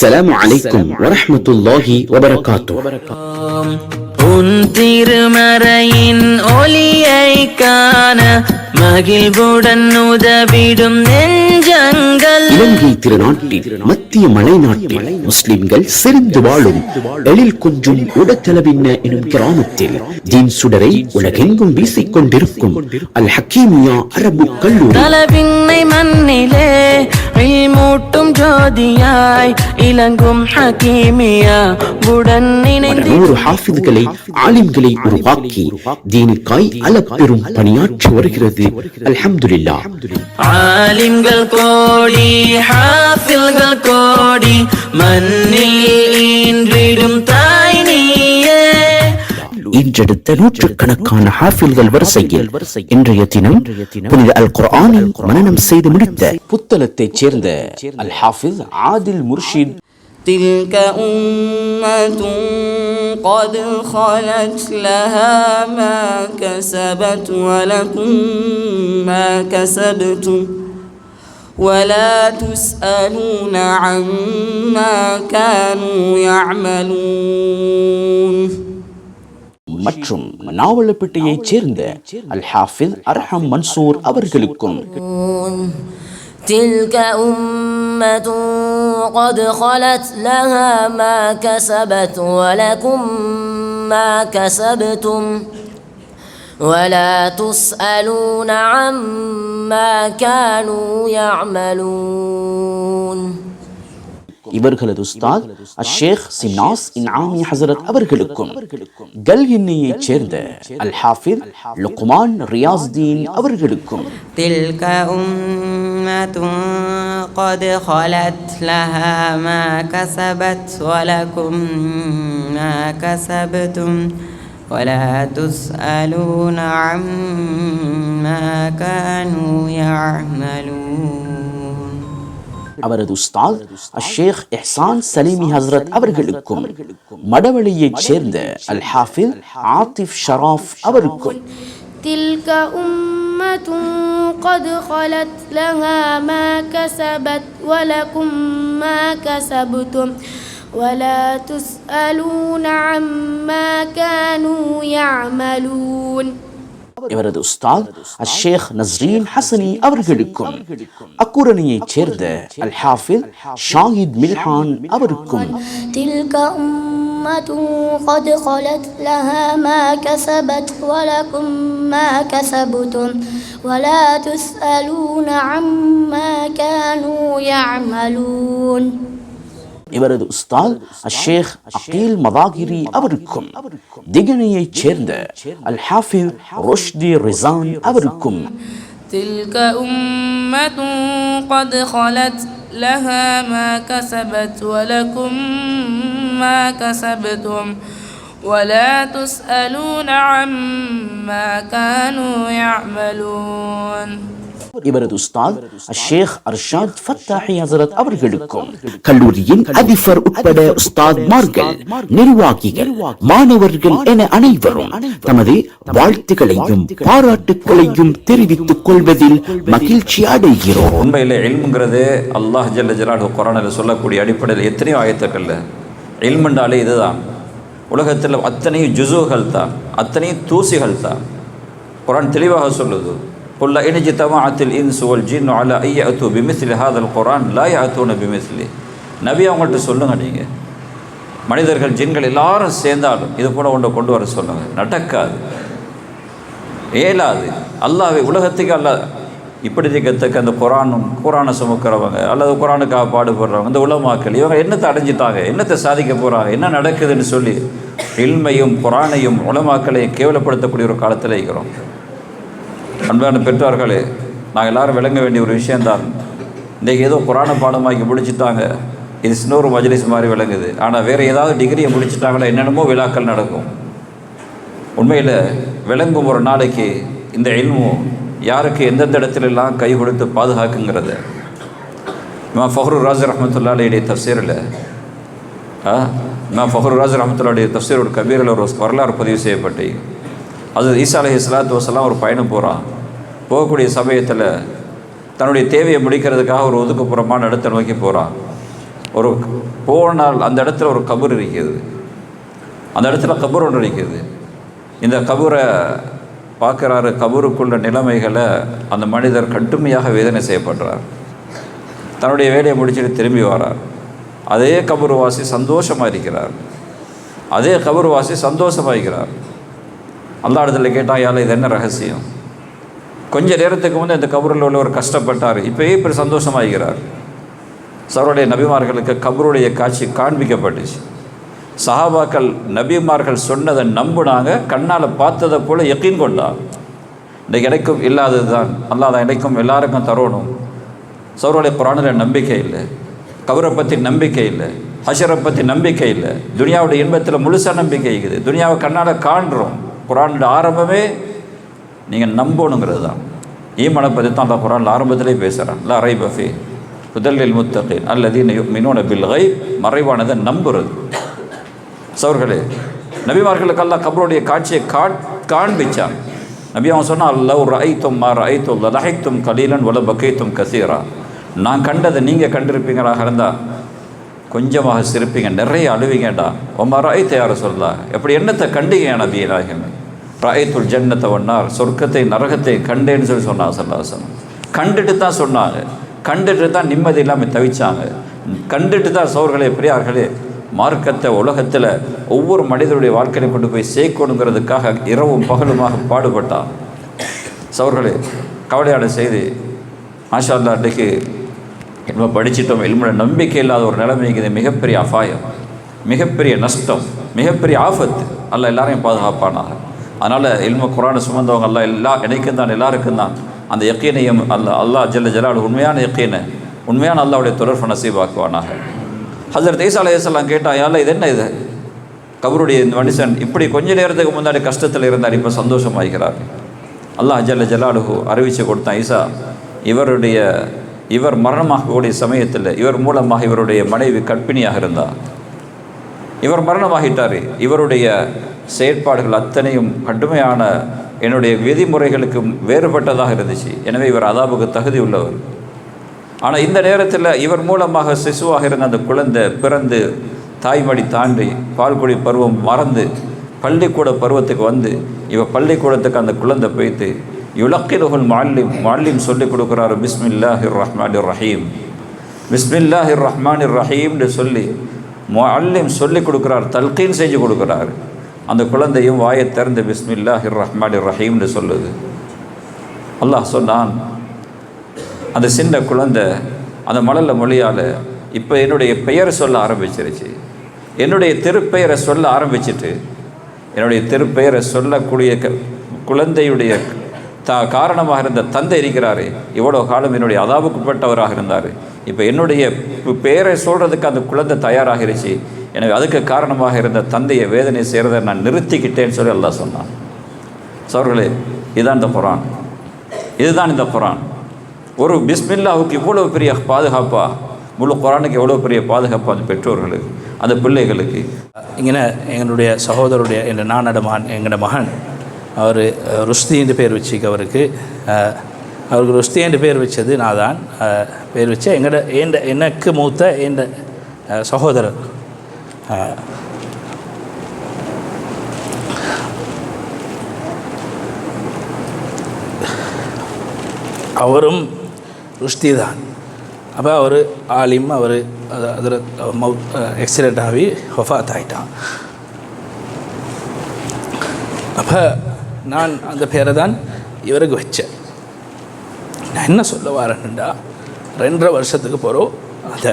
அஸ்ஸலாமு அலைக்கும் வரஹ்மத்துல்லாஹி வபரகாத்துஹ் உன் திருமறையின் ஒளியை காண மகிழ்வுடன் உதவிடும் நெஞ்சங்கள். இலங்கை திருநாட்டில் மத்திய மலைநாட்டில் முஸ்லிம்கள் செறிந்து வாழும் எழில் கொஞ்சும் உடத்தளவின்ன எனும் கிராமத்தில் தீன் சுடரை உலகெங்கும் வீசிக் கொண்டிருக்கும் அல் ஹக்கீமியா அரபு கல்லூரி. தலவிண்ணை மண்ணிலே மூட்டும் ஜோதியாய் இலங்கும் ஹக்கீமியா உடன் இணைந்து நூறு ஹாஃபிதுகளை ஆலிம்களை உருவாக்கி தீனுக்காய் அளப்பெரும் பணியாற்றி வருகிறது. அல்ஹம்துலில்லாஹ். ஆலிம்கள் கோடி ஹாஃபில்கள் கோடி மண்ணில் ஈன்றிடும் தாய் இன்றெடுத்த நூற்றுக்கணக்கான ஹாஃபில்கள் வரிசையில் இன்றைய தினம் புனித அல் குர்ஆனை மனனம் செய்து முடித்த புத்தளத்தைச் சேர்ந்த அல் ஹாஃபிஸ் ஆதில் முர்ஷித் تلك أمة قد خلت لها ما كسبت ولكم ما كسبتم ولا تسألون عما كانوا يعملون மற்றும் நாவலப்பட்டியைச் சேர்ந்த அல் ஹாஃபிஸ் அர்ஹம் மன்சூர் அவர்களுக்கும் تلك أمة قد خلت لها ما كسبت ولكم ما كسبتم ولا تسألون عما كانوا يعملون இவர்களது உஸ்தாத் அஷேக் சிம்னாஸ் இன்ஆமி ஹசரத் அவர்களுக்கும் கல்கின்னியைச் சேர்ந்த அல் ஹாஃபிஸ் லுக்மான் ரியாஸ்தீன் அவர்களுக்கும் تلك أمة قد خلت لها ما كسبت ولكم ما كسبتم ولا تسألون عما كانوا يعملون அவரது உஸ்தாத் அஷேக் இஹ்சான் சலீமி ஹஸ்ரத் அவர்களுக்கும் மடவழியைச் சேர்ந்த அல் ஹாஃபிஸ் ஆத்திஃப் ஷராஃப் அவருக்கும் تلك أمة قد خلت لها ما كسبت ولكم ما كسبتم ولا تسألون عما كانوا يعملون இவரது உஸ்தாத் அஷேக் நஸ்ரீன் ஹசனி அவர்களுக்கும் அக்குரணியைச் சேர்ந்த அல் ஹாஃபிஸ் ஷாஹித் மில்ஹான் அவருக்கும் تلك أمة قد خلت لها ما كسبت ولكم ما كسبتم ولا تسألون عما كانوا يعملون இவரது உஸ்தாத் அஷேக் அகீல் மதாகிரி அவருக்கும் திகனையைச் சேர்ந்த அல் ஹாஃபிஸ் ருஷ்தி ரிசான் அவருக்கும் تلك أمة قد خلت لها ما كسبت ولكم ما كسبتم ولا تسألون عما كانوا يعملون இவரது உஸ்தாத் அஷேக் அர்ஷாத் ஃபத்தாஹி ஹசரத் அவர்களுக்கும் கல்லூரியின் அதிபர் உட்பட உஸ்தாத்மார்கள் நிர்வாகிகள் மாணவர்கள் என அனைவரும் தமது வாழ்த்துக்களையும் பாராட்டுக்களையும் தெரிவித்துக் கொள்வதில் மகிழ்ச்சி அடைகிறோம். உண்மையில் இல்முங்கிறது அல்லாஹ் ஜல்ல ஜலாலு குரானில் சொல்லக்கூடிய அடிப்படையில் எத்தனையோ ஆயத்துக்கள்ல. இல்முண்டாலே இதுதான். உலகத்தில் அத்தனை ஜுசுகள் தான் அத்தனை தூசிகள் தான் குரான் தெளிவாக சொல்லுது. قل إن اجتمعت الإنس والجن ஜின் أن يأتوا بمثل هذا ஹாதல் குரான் يأتون بمثله. நபி அவங்கள்ட்ட சொல்லுங்க நீங்கள் மனிதர்கள் ஜின்கள் எல்லாரும் சேர்ந்தாலும் இது போல ஒன்றை கொண்டு வர சொல்லுங்க. நடக்காது. ஏலாது அல்லாஹ்வை உலகத்துக்கு அல்ல இப்படி இருக்கத்தக்க அந்த குரானும் குரானை சுமக்கிறவங்க அல்லது குரானுக்காக பாடுபடுறவங்க இந்த உலமாக்கள் இவங்க என்னத்தை அடைஞ்சிட்டாங்க? என்னத்தை சாதிக்க போகிறாங்க என்ன நடக்குதுன்னு சொல்லி இல்மையும் குரானையும் உலமாக்களையும் கேவலப்படுத்தக்கூடிய ஒரு காலத்தில் இருக்கிறோம். அன்பான பெற்றார்களே நாங்கள் எல்லாரும் விளங்க வேண்டிய ஒரு விஷயந்தான் இன்றைக்கி ஏதோ புராண பாடமாக்கி முடிச்சிட்டாங்க. இது இன்னொரு மஜ்லிஸ் மாதிரி விளங்குது. ஆனால் வேறு ஏதாவது டிகிரியை முடிச்சுட்டாங்கன்னா என்னென்னமோ விழாக்கள் நடக்கும். உண்மையில் விளங்கும் ஒரு நாளைக்கு இந்த இல்மும் யாருக்கு எந்தெந்த இடத்துலலாம் கை கொடுத்து பாதுகாக்குங்கிறது. இமாம் ஃபஹ்ரு ராஜ் ரஹமத்துல்லாடைய தஃசீரில் ஆ இமாம் ஃபஹரு ராஜ் ரஹமத்துல்லாடைய தஃசீரோட கபீரில் ஒரு வரலாறு பதிவு செய்யப்பட்டேன் அது ஈசா அலஹி இஸ்லாத்து வசலாம் ஒரு பயணம் போகிறான் போகக்கூடிய சமயத்தில் தன்னுடைய தேவையை முடிக்கிறதுக்காக ஒரு ஒதுக்குப்புறமான இடத்தை நோக்கி போகிறான் ஒரு போனால் அந்த இடத்துல ஒரு கபர் இருக்கிறது. அந்த இடத்துல கபர் ஒன்று இருக்கிறது. இந்த கபரை பார்க்குறாரு கபருக்குள்ள நிலைமைகளை அந்த மனிதர் கடுமையாக வேதனை செய்யப்படுறார். தன்னுடைய வேலையை முடிச்சுட்டு திரும்பி வரார். அதே கபருவாசி சந்தோஷமாக இருக்கிறார். அதே கபருவாசி சந்தோஷமாக இருக்கிறார். அல்லா இடத்துல கேட்டால் யால இது என்ன ரகசியம்? கொஞ்ச நேரத்துக்கு வந்து இந்த கபரில் உள்ளவர் கஷ்டப்பட்டார். இப்போயே இப்படி சந்தோஷமாகிறார் சவருடைய நபிமார்களுக்கு கபருடைய காட்சி காண்பிக்கப்பட்டுச்சு. சஹாபாக்கள் நபிமார்கள் சொன்னதை நம்புனாங்க கண்ணால் பார்த்ததை போல் எக்கின் கொண்டாங்க இந்த இடைக்கும் இல்லாதது தான். அல்லாத இடைக்கும் எல்லாருக்கும் தரணும். சவருடைய புராணில் நம்பிக்கை இல்லை. கபரை பற்றி நம்பிக்கை இல்லை. ஹஷரை பற்றி நம்பிக்கை இல்லை. துனியாவுடைய இன்பத்தில் முழுசாக நம்பிக்கை இருக்குது. துனியாவை கண்ணால் காண்றோம். குரானில் ஆரம்பமே நீங்கள் நம்பணுங்கிறது தான். ஈமனை பற்றி தான் அந்த குரானில் ஆரம்பத்திலே பேசுகிறான். ல அரை பஃபி புதல்லில் முத்தகீன். அல்லது மினோன பில்கை மறைவானதை நம்புறது. சவர்களே நபிமார்களுக்கு அல்லாஹ் கபருடைய காட்சியை காட் காண்பிச்சான். நபி அவன் சொன்னால் அல்ல ஒரு ஐத்தும் மாற ஐத்தும் லஹைத்தும் கலீலன் வல பக்கைத்தும் கசீரா. நான் கண்டதை நீங்கள் கண்டிருப்பீங்களாக இருந்தால் கொஞ்சமாக சிரிப்பீங்க நிறைய அழுவீங்கடா. உமா ராயத்தை யார சொல்லா எப்படி என்னத்தை கண்டீங்க நபி நாயகமே ராயத்துல் ஜன்னத்தை ஒன்னார் சொர்க்கத்தை நரகத்தை கண்டேன்னு சொல்லி சொன்னார் சல்லாசனம் கண்டுட்டு தான் சொன்னாங்க. கண்டுட்டு தான் நிம்மதி இல்லாமல் தவிச்சாங்க. கண்டுட்டு தான் சோர்களே பெரியார்களே மார்க்கத்தை உலகத்தில் ஒவ்வொரு மனிதருடைய வாழ்க்கையை கொண்டு போய் சேர்க்கணுங்கிறதுக்காக இரவும் பகலுமாக பாடுபட்டான். சவர்களே கவலையாட செய்து. மாஷா அல்லா அன்றைக்கு நம்ம படிச்சிட்டோம். எல்முட நம்பிக்கை இல்லாத ஒரு நிலைமைக்கு இது மிகப்பெரிய அபாயம் மிகப்பெரிய நஷ்டம் மிகப்பெரிய ஆபத்து. அல்ல எல்லாரையும் பாதுகாப்பானாங்க அதனால் இல்ம குரானை சுமந்தவங்க அல்ல எல்லா எனக்கும் தான் எல்லாருக்கும் தான். அந்த யக்கீனையும் அல்ல அல்லா ஜல்ல ஜலால் உண்மையான யக்கீனை உண்மையான அல்லாவுடைய தொடர்பு நசீபாக்குவானாக ஹசரத் ஈசா அலையாம் கேட்டால் யாரில் இது என்ன இது? கபருடைய இந்த மனுஷன் இப்படி கொஞ்ச நேரத்துக்கு முன்னாடி கஷ்டத்தில் இருந்தார் இப்போ சந்தோஷமாகிறார் அல்லாஹ் ஜல்ல ஜலாலுஹு அறிவிச்சு கொடுத்தான் ஈசா. இவருடைய இவர் மரணமாகக்கூடிய சமயத்தில் இவர் மூலமாக இவருடைய மனைவி கற்பிணியாக இருந்தார். இவர் மரணமாகிட்டார். இவருடைய செயற்பாடுகள் அத்தனையும் கடுமையான என்னுடைய விதிமுறைகளுக்கும் வேறுபட்டதாக இருந்துச்சு. எனவே இவர் அதாபுக்கு தகுதி உள்ளவர். ஆனால் இந்த நேரத்தில் இவர் மூலமாக சிசுவாக இருந்த அந்த குழந்தை பிறந்து தாய்மடி தாண்டி பால்குடி பருவம் மறந்து பள்ளிக்கூட பருவத்துக்கு வந்து இவர் பள்ளிக்கூடத்துக்கு அந்த குழந்தை போய்த்து யுலக்கிலுகுல் மாலிம் மாலிம் சொல்லிக் கொடுக்குறாரு பிஸ்மில்லாஹிர் ரஹ்மான் ரஹீம் பிஸ்மில்லாஹிர் ரஹ்மான் ரஹீம்னு சொல்லி முல்லிம் சொல்லி கொடுக்குறார் தல்கீன் செஞ்சு கொடுக்குறாரு. அந்த குழந்தையும் வாயை திறந்து பிஸ்மில்லாஹிர் ரஹ்மான் ரஹீம்னு சொல்லுது. அல்லாஹ் சொன்னான் அந்த சின்ன குழந்தை அந்த மலல மொழியால் இப்போ என்னுடைய பெயரை சொல்ல ஆரம்பிச்சிருச்சு. என்னுடைய திருப்பெயரை சொல்ல ஆரம்பிச்சிட்டு என்னுடைய திருப்பெயரை சொல்லக்கூடிய க குழந்தையுடைய தா காரணமாக இருந்த தந்தை இருக்கிறாரு இவ்வளோ காலம் என்னுடைய அதாவுக்குப்பட்டவராக இருந்தார். இப்போ என்னுடைய பெயரை சொல்கிறதுக்கு அந்த குழந்தை தயாராகிருச்சு. எனவே அதுக்கு காரணமாக இருந்த தந்தையை வேதனை செய்கிறத நான் நிறுத்திக்கிட்டேன்னு சொல்லி எல்லாம் சொன்னான். சோர்களே இதுதான் இந்த புறான் இதுதான் இந்த புறான் ஒரு பிஸ்மில்லாவுக்கு இவ்வளோ பெரிய பாதுகாப்பா? முழு குரானுக்கு எவ்வளோ பெரிய பாதுகாப்பு அந்த பெற்றோர்களுக்கு அந்த பிள்ளைகளுக்கு? இங்கே எங்களுடைய சகோதரருடைய என் நானட மகன் எங்களோட மகன் அவர் ருஸ்தி என்று பேர் வச்சுக்க அவருக்கு அவருக்கு ருஸ்தி என்று பேர் வச்சது நான் தான் பேர் வச்ச எங்களோட என் எனக்கு மூத்த என் சகோதரர். அவரும் ருஷ்டி தான் அப்போ அவர் ஆலிம் அவர் அதில் மவுத் எக்ஸிடெண்ட் ஆகி ஒஃபாத் ஆகிட்டான் அப்போ நான் அந்த பேரை தான் இவருக்கு வச்சேன். நான் என்ன சொல்ல வரேன்டா ரெண்டரை வருஷத்துக்கு போகிறோம் அந்த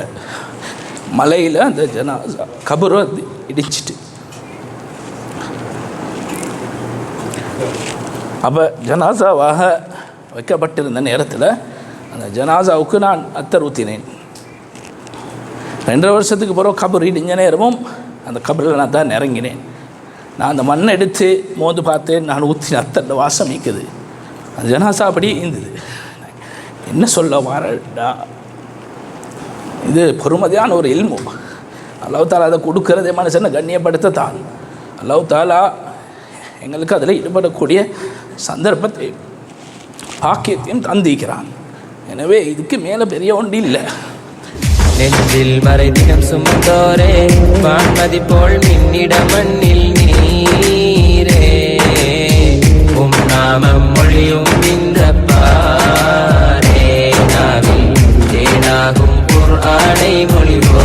மலையில் அந்த ஜனாசா அது இடிச்சிட்டு. அப்போ ஜனாசாவாக வைக்கப்பட்டிருந்த நேரத்தில் அந்த ஜனாசாவுக்கு நான் அத்தர் ஊற்றினேன் ரெண்டரை வருஷத்துக்கு பிறகு கபர் இடிஞ்ச நேரமும் அந்த கபரில் நான் தான் இறங்கினேன். நான் அந்த மண்ணை எடுத்து மோந்து பார்த்தேன் நான் ஊற்றின அத்தர் வாசம் நீக்குது. அந்த ஜனாசா அப்படியே இருந்தது. என்ன சொல்ல வரடா? இது பெருமதியான ஒரு இல்மு. அல்லாஹ் தாலா அதை கொடுக்கறதே மனுஷனை கண்ணியப்படுத்த தான் அல்லாஹ் தாலா எங்களுக்கு அதில் ஈடுபடக்கூடிய சந்தர்ப்பத்தை பாக்கியத்தையும் தந்திக்கிறான் எனவே இதுக்கு மேலே பெரிய ஒன்று இல்லை. நெஞ்சில் மறைதினம் சுமந்தோரே வான்மதி போல் மின்னிட மண்ணில் நீரே. உம் நாமம் மொழியும் ஆடை மொழிவோ